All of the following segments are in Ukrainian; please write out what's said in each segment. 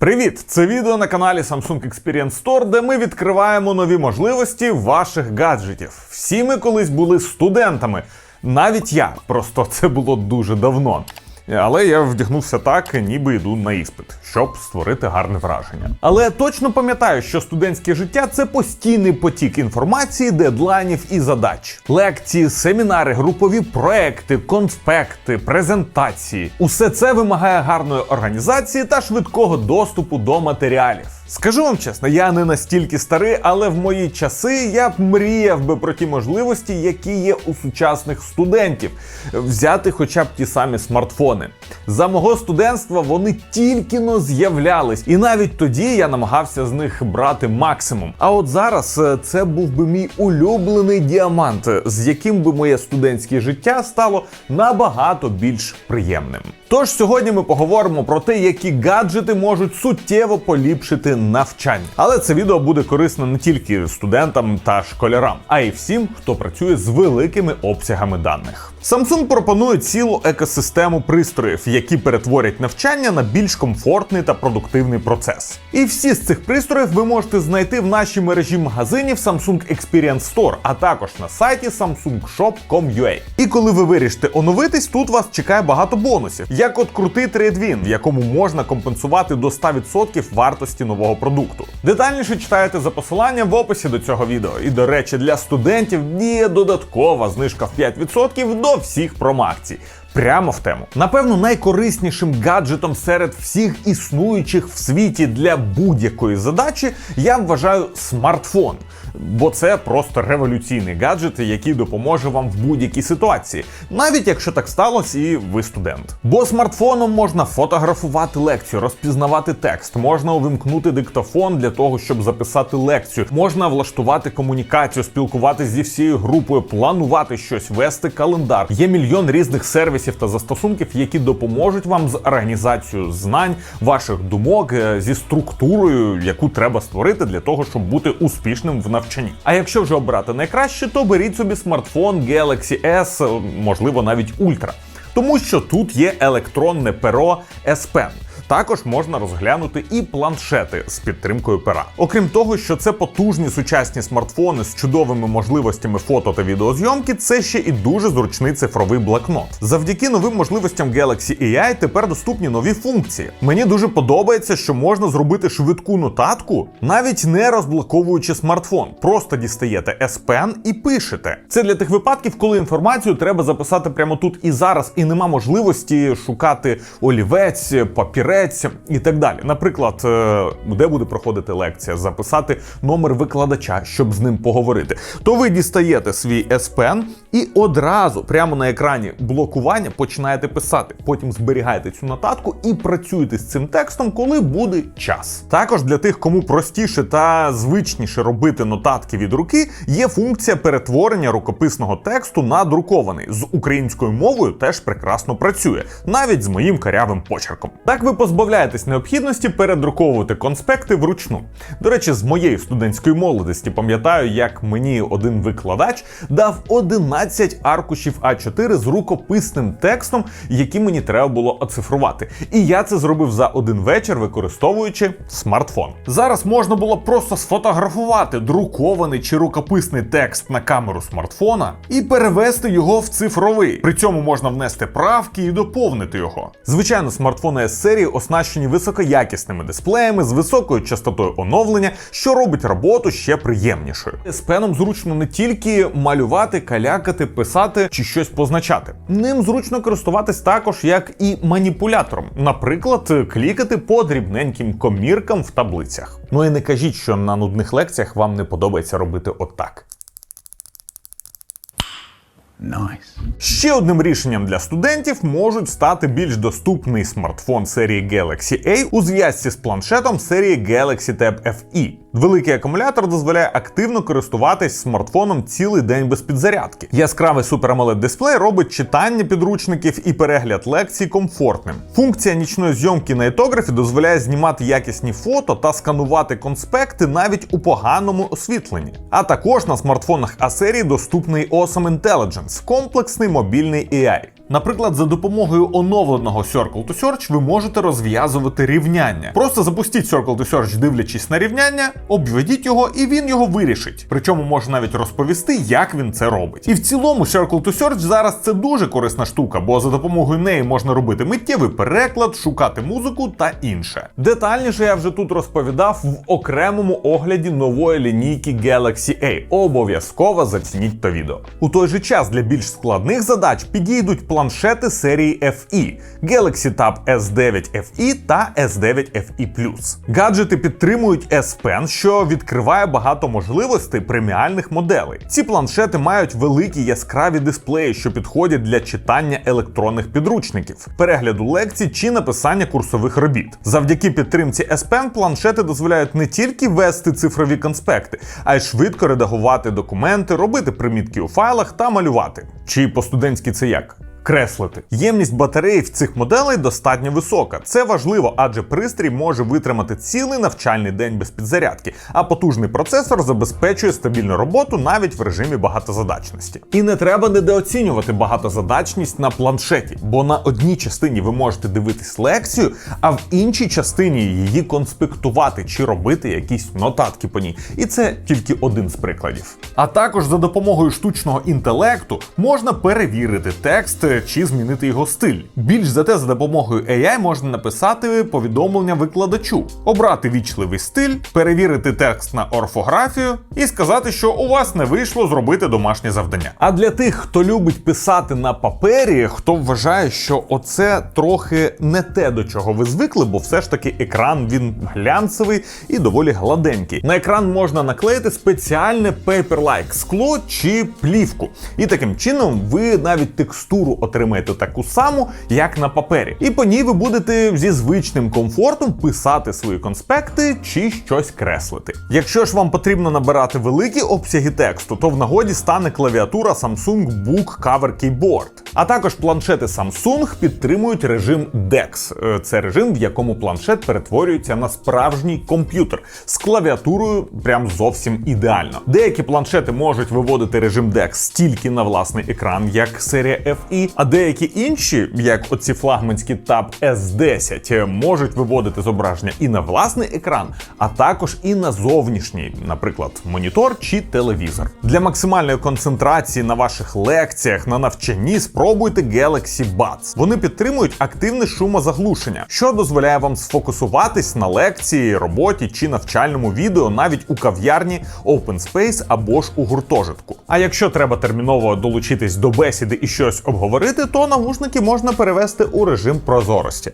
Привіт! Це відео на каналі Samsung Experience Store, де ми відкриваємо нові можливості ваших гаджетів. Всі ми колись були студентами. Навіть я, просто це було дуже давно. Але я вдягнувся так, ніби йду на іспит, щоб створити гарне враження. Але точно пам'ятаю, що студентське життя це постійний потік інформації, дедлайнів і задач. Лекції, семінари, групові проекти, конспекти, презентації. Усе це вимагає гарної організації та швидкого доступу до матеріалів. Скажу вам чесно, я не настільки старий, але в мої часи я б мріяв би про ті можливості, які є у сучасних студентів, взяти хоча б ті самі смартфони. За мого студентства вони тільки но з'являлись, і навіть тоді я намагався з них брати максимум. А от зараз е, це був би мій улюблений діамант, з яким би моє студентське життя стало набагато більш приємним. Тож сьогодні ми поговоримо про те, які гаджети можуть суттєво поліпшити навчання. Але це відео буде корисно не тільки студентам та школярам, а й всім, хто працює з великими обсягами даних. Samsung пропонує цілу екосистему пристроїв, які перетворять навчання на більш комфортний та продуктивний процес. І всі з цих пристроїв ви можете знайти в нашій мережі магазинів Samsung Experience Store, а також на сайті samsungshop.com.ua. І коли ви вирішите оновитись, тут вас чекає багато бонусів, як от крутий трейдвін, в якому можна компенсувати до 100% вартості нового продукту. Детальніше читайте за посиланням в описі до цього відео. І до речі, для студентів діє додаткова знижка в 5% до всіх промакцій. Прямо в тему. Напевно, найкориснішим гаджетом серед всіх існуючих в світі для будь-якої задачі я вважаю смартфон. Бо це просто революційний гаджет, який допоможе вам в будь-якій ситуації, навіть якщо так сталося, і ви студент. Бо смартфоном можна фотографувати лекцію, розпізнавати текст, можна увімкнути диктофон для того, щоб записати лекцію, можна влаштувати комунікацію, спілкуватися зі всією групою, планувати щось, вести календар. Є мільйон різних сервісів та застосунків, які допоможуть вам з організацією знань, ваших думок, е, зі структурою, яку треба створити для того, щоб бути успішним в навчанні. А якщо вже обрати найкраще, то беріть собі смартфон Galaxy S, е, можливо, навіть Ultra. Тому що тут є електронне перо S Pen. Також можна розглянути і планшети з підтримкою пера. Окрім того, що це потужні сучасні смартфони з чудовими можливостями фото та відеозйомки, це ще і дуже зручний цифровий блокнот. Завдяки новим можливостям Galaxy AI тепер доступні нові функції. Мені дуже подобається, що можна зробити швидку нотатку, навіть не розблоковуючи смартфон. Просто дістаєте S Pen і пишете. Це для тих випадків, коли інформацію треба записати прямо тут і зараз, і нема можливості шукати олівець, папірець і так далі. Наприклад, е, де буде проходити лекція, записати номер викладача, щоб з ним поговорити. То ви дістаєте свій S Pen і одразу прямо на екрані блокування починаєте писати. Потім зберігаєте цю нотатку і працюєте з цим текстом, коли буде час. Також для тих, кому простіше та звичніше робити нотатки від руки, є функція перетворення рукописного тексту на друкований. З українською мовою теж прекрасно працює, навіть з моїм карявим почерком. Так ви позбавляєтесь необхідності передруковувати конспекти вручну. До речі, з моєї студентської молодості пам'ятаю, як мені один викладач дав 11 аркушів А4 з рукописним текстом, які мені треба було оцифрувати. І я це зробив за один вечір, використовуючи смартфон. Зараз можна було просто сфотографувати друкований чи рукописний текст на камеру смартфона і перевести його в цифровий. При цьому можна внести правки і доповнити його. Звичайно, смартфони S серії оснащені високоякісними дисплеями з високою частотою оновлення, що робить роботу ще приємнішою. З пеном зручно не тільки малювати, калякати, писати чи щось позначати. Ним зручно користуватись також як і маніпулятором, наприклад, клікати по дрібненьким коміркам в таблицях. Ну і не кажіть, що на нудних лекціях вам не подобається робити отак. Nice. Ще одним рішенням для студентів можуть стати більш доступний смартфон серії Galaxy A у зв'язці з планшетом серії Galaxy Tab FE. Великий акумулятор дозволяє активно користуватись смартфоном цілий день без підзарядки. Яскравий Super AMOLED дисплей робить читання підручників і перегляд лекцій комфортним. Функція нічної зйомки на етографі дозволяє знімати якісні фото та сканувати конспекти навіть у поганому освітленні. А також на смартфонах А серії доступний Awesome Intelligence – комплексний мобільний AI. Наприклад, за допомогою оновленого Circle to Search ви можете розв'язувати рівняння. Просто запустіть Circle to Search, дивлячись на рівняння, обведіть його, і він його вирішить. Причому може навіть розповісти, як він це робить. І в цілому Circle to Search зараз це дуже корисна штука, бо за допомогою неї можна робити миттєвий переклад, шукати музику та інше. Детальніше я вже тут розповідав в окремому огляді нової лінійки Galaxy A. Обов'язково зацініть то відео. У той же час для більш складних задач підійдуть планшети серії FE Galaxy Tab S9 FE та S9 FE+. Гаджети підтримують S Pen, що відкриває багато можливостей преміальних моделей. Ці планшети мають великі яскраві дисплеї, що підходять для читання електронних підручників, перегляду лекцій чи написання курсових робіт. Завдяки підтримці S Pen планшети дозволяють не тільки вести цифрові конспекти, а й швидко редагувати документи, робити примітки у файлах та малювати. Чи по-студентськи це як? Креслити. Ємність батареї в цих моделей достатньо висока. Це важливо, адже пристрій може витримати цілий навчальний день без підзарядки, а потужний процесор забезпечує стабільну роботу навіть в режимі багатозадачності. І не треба недооцінювати багатозадачність на планшеті, бо на одній частині ви можете дивитись лекцію, а в іншій частині її конспектувати чи робити якісь нотатки по ній. І це тільки один з прикладів. А також за допомогою штучного інтелекту можна перевірити текст чи змінити його стиль. Більш за те, за допомогою AI можна написати повідомлення викладачу, обрати вічливий стиль, перевірити текст на орфографію і сказати, що у вас не вийшло зробити домашнє завдання. А для тих, хто любить писати на папері, хто вважає, що оце трохи не те, до чого ви звикли, бо все ж таки екран він глянцевий і доволі гладенький. На екран можна наклеїти спеціальне paper-like скло чи плівку. І таким чином ви навіть текстуру отримаєте таку саму, як на папері. І по ній ви будете зі звичним комфортом писати свої конспекти чи щось креслити. Якщо ж вам потрібно набирати великі обсяги тексту, то в нагоді стане клавіатура Samsung Book Cover Keyboard. А також планшети Samsung підтримують режим DeX. Е, Це режим, в якому планшет перетворюється на справжній комп'ютер з клавіатурою прям зовсім ідеально. Деякі планшети можуть виводити режим DeX тільки на власний екран, як серія FE, а деякі інші, як оці флагманські Tab S10, можуть виводити зображення і на власний екран, а також і на зовнішній, наприклад, монітор чи телевізор. Для максимальної концентрації на ваших лекціях, на навчанні спробуйте Galaxy Buds. Вони підтримують активне шумозаглушення, що дозволяє вам сфокусуватись на лекції, роботі чи навчальному відео навіть у кав'ярні, Open Space або ж у гуртожитку. А якщо треба терміново долучитись до бесіди і щось обговорити, то навушники можна перевести у режим прозорості.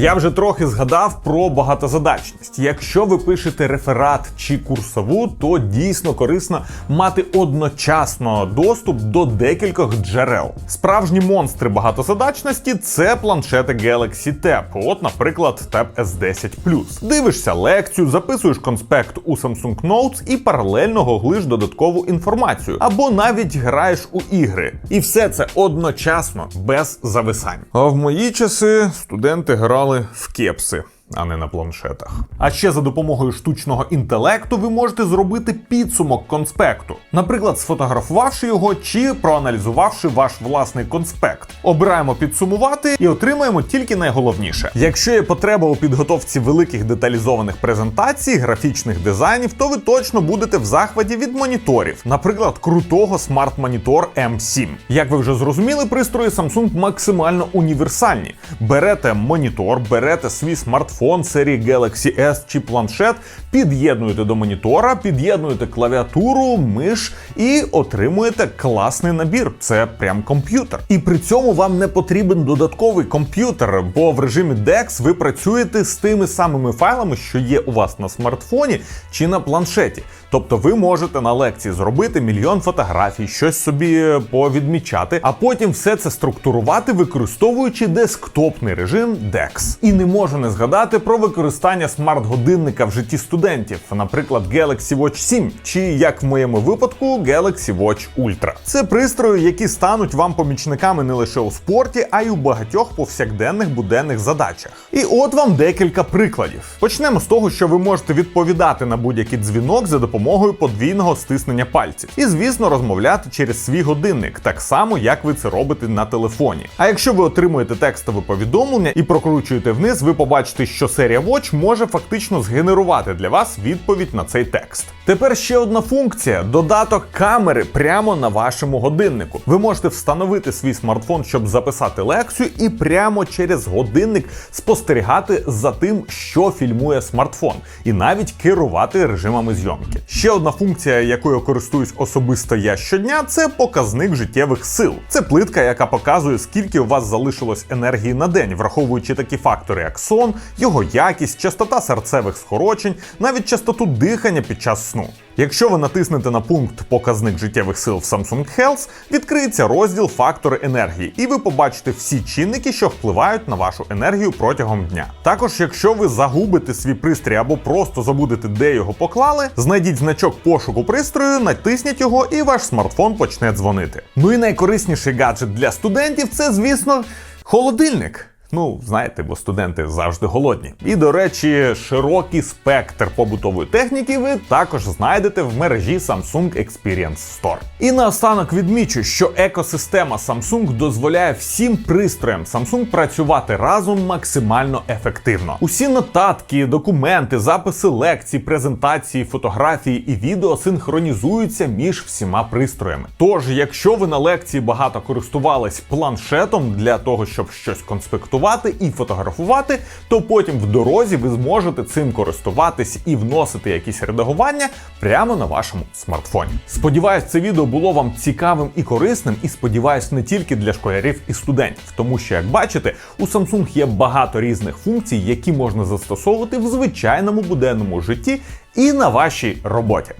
Я вже трохи згадав про багатозадачність. Якщо ви пишете реферат чи курсову, то дійсно корисно мати одночасно доступ до декількох джерел. Справжні монстри багатозадачності це планшети Galaxy Tab. От, наприклад, Tab S10 Дивишся лекцію, записуєш конспект у Samsung Notes і паралельно гуглиш додаткову інформацію, або навіть граєш у ігри. І все це одночасно без зависань. А в мої часи студенти грали в кепси. А не на планшетах. А ще за допомогою штучного інтелекту ви можете зробити підсумок конспекту, наприклад, сфотографувавши його чи проаналізувавши ваш власний конспект. Обираємо підсумувати і отримаємо тільки найголовніше. Якщо є потреба у підготовці великих деталізованих презентацій, графічних дизайнів, то ви точно будете в захваті від моніторів, наприклад, крутого Monitor M7. Як ви вже зрозуміли, пристрої Samsung максимально універсальні. Берете монітор, берете свій смартфон серії Galaxy S чи планшет, під'єднуєте до монітора, під'єднуєте клавіатуру, миш і отримуєте класний набір. Це прям комп'ютер. І при цьому вам не потрібен додатковий комп'ютер, бо в режимі DeX ви працюєте з тими самими файлами, що є у вас на смартфоні чи на планшеті. Тобто ви можете на лекції зробити мільйон фотографій, щось собі повідмічати, а потім все це структурувати, використовуючи десктопний режим DeX. І не можу не згадати про використання смарт-годинника в житті студентів, наприклад, Galaxy Watch 7, чи як в моєму випадку Galaxy Watch Ultra. Це пристрої, які стануть вам помічниками не лише у спорті, а й у багатьох повсякденних буденних задачах. І от вам декілька прикладів. Почнемо з того, що ви можете відповідати на будь-який дзвінок за допомогою подвійного стиснення пальців. І, звісно, розмовляти через свій годинник, так само як ви це робите на телефоні. А якщо ви отримуєте текстове повідомлення і прокручуєте вниз, ви побачите, що серія Watch може фактично згенерувати для вас відповідь на цей текст. Тепер ще одна функція: додаток камери прямо на вашому годиннику. Ви можете встановити свій смартфон, щоб записати лекцію, і прямо через годинник спостерігати за тим, що фільмує смартфон, і навіть керувати режимами зйомки. Ще одна функція, якою користуюсь особисто я щодня, це показник життєвих сил. Це плитка, яка показує, скільки у вас залишилось енергії на день, враховуючи такі фактори, як сон, його якість, частота серцевих скорочень, навіть частоту дихання під час сну. Якщо ви натиснете на пункт Показник життєвих сил в Samsung Health, відкриється розділ Фактори енергії, і ви побачите всі чинники, що впливають на вашу енергію протягом дня. Також, якщо ви загубите свій пристрій або просто забудете, де його поклали, знайдіть значок пошуку пристрою, натисніть його, і ваш смартфон почне дзвонити. Ну і найкорисніший гаджет для студентів це, звісно, холодильник. Ну, знаєте, бо студенти завжди голодні. І до речі, широкий спектр побутової техніки ви також знайдете в мережі Samsung Experience Store. І наостанок відмічу, що екосистема Samsung дозволяє всім пристроям Samsung працювати разом максимально ефективно. Усі нотатки, документи, записи лекцій, презентації, фотографії і відео синхронізуються між всіма пристроями. Тож, якщо ви на лекції багато користувались планшетом для того, щоб щось конспектувати, і фотографувати, то потім в дорозі ви зможете цим користуватись і вносити якісь редагування прямо на вашому смартфоні. Сподіваюсь, це відео було вам цікавим і корисним, і сподіваюсь, не тільки для школярів і студентів, тому що, як бачите, у Samsung є багато різних функцій, які можна застосовувати в звичайному буденному житті і на вашій роботі.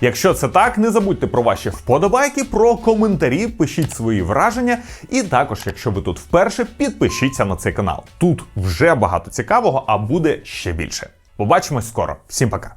Якщо це так, не забудьте про ваші вподобайки, про коментарі, пишіть свої враження. І також, якщо ви тут вперше, підпишіться на цей канал. Тут вже багато цікавого, а буде ще більше. Побачимось скоро. Всім пока.